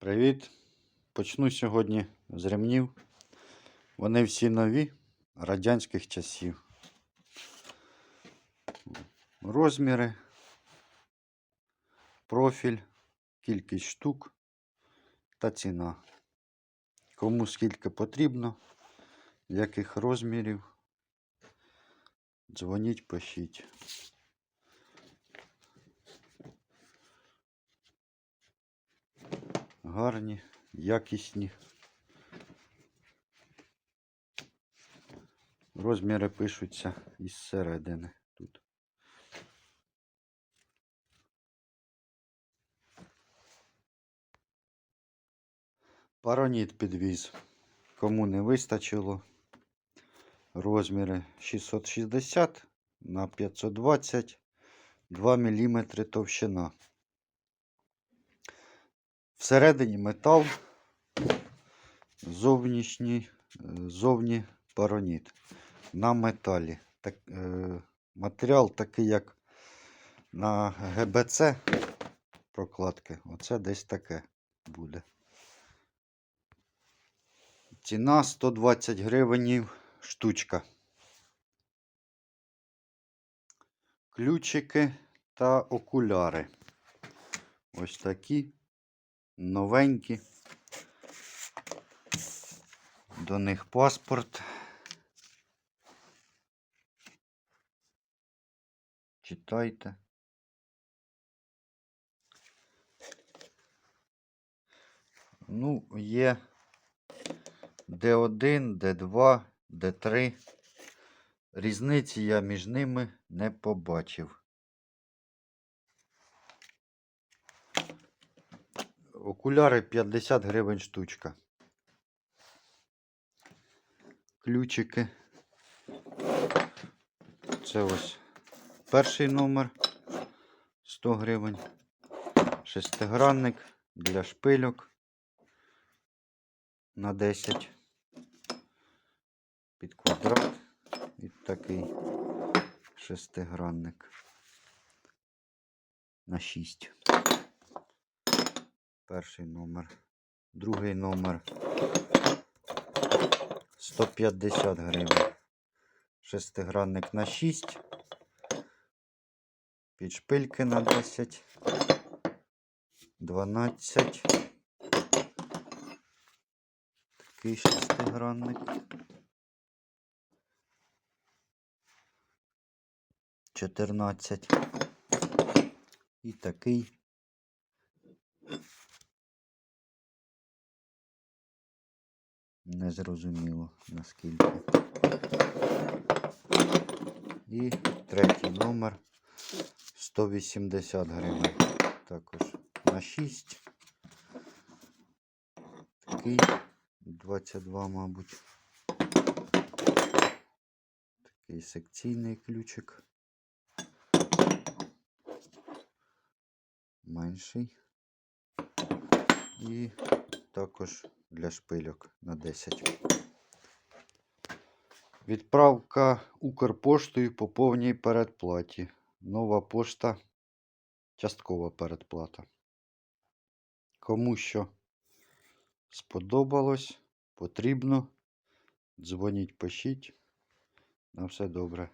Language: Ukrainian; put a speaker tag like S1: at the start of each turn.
S1: Привіт! Почну сьогодні з ремнів. Вони всі нові радянських часів. Розміри, профіль, кількість штук та ціна. Кому скільки потрібно, яких розмірів. Дзвоніть, пишіть. Гарні, якісні. Розміри пишуться із середини тут. Пароніт підвіз. Кому не вистачило. Розміри 660 на 520 2 мм товщина. Всередині метал, зовнішній, е, зовні пароніт на металі. Так, е, матеріал такий, як на ГБЦ прокладки. Оце десь таке буде. Ціна 120 гривень штучка. Ключики та окуляри. Ось такі новенькі. До них паспорт. Читайте. Ну, є D1, D2, D3. Різниці я між ними не побачив. Окуляри 50 гривень штучка. Ключики. Це ось перший номер 100 гривень. Шестигранник для шпильок на 10 під квадрат і такий шестигранник на 6. Перший номер. Другий номер 150 гривень. Шестигранник на 6. Під шпильки на 10. 12. Такий шестигранник. 14. І такий Незрозуміло наскільки. І третій номер 180 гривень. Також на 6. Такий 22, мабуть. Такий секційний ключик. Менший. І також для шпильок на 10. Відправка Укрпоштою по повній передплаті. Нова пошта. Часткова передплата. Кому що сподобалось, потрібно. Дзвоніть, пишіть. На все добре.